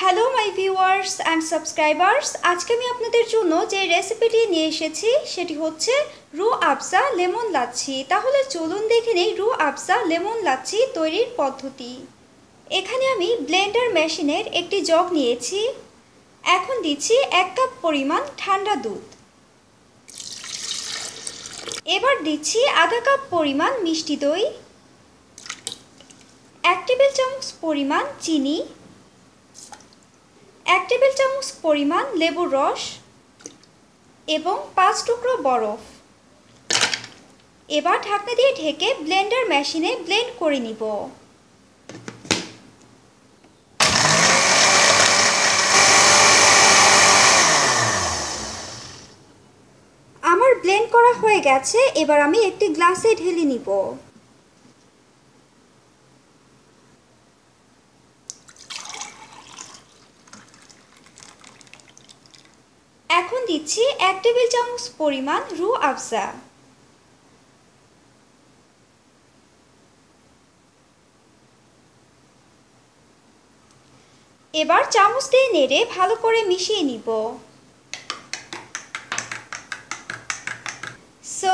Hello my viewers and subscribers আজকে আমি আপনাদের জন্য যে রেসিপিটি নিয়ে এসেছি, সেটি হচ্ছে রু আফসা লেমন লাচ্ছি। তাহলে চলুন দেখে নেই রু আফসা লেমন লাচ্ছি তৈরির পদ্ধতি। এখানে আমি ব্লেন্ডার মেশিনের একটি জগ নিয়েছি। এখন দিচ্ছি এক কাপ পরিমাণ ঠান্ডা দুধ। এবার দিচ্ছি আধা কাপ পরিমাণ মিষ্টি দই। এক টেবিল চামচ পরিমাণ চিনি। এক টেবিল চামচ পরিমাণ লেবুর রস এবং পাঁচ টুকরো বরফ। এবার ঢাকনা দিয়ে ঢেকে ব্লেন্ডার মেশিনে ব্লেন্ড করে নিব। আমার ব্লেন্ড করা হয়ে গেছে, এবার আমি একটি গ্লাসে ঢেলে নিব এখন দিচ্ছি এক টেবিল চামচ পরিমাণ রু আফজা। এবার চামচ দিয়ে নেড়ে ভালো করে মিশিয়ে নিব সো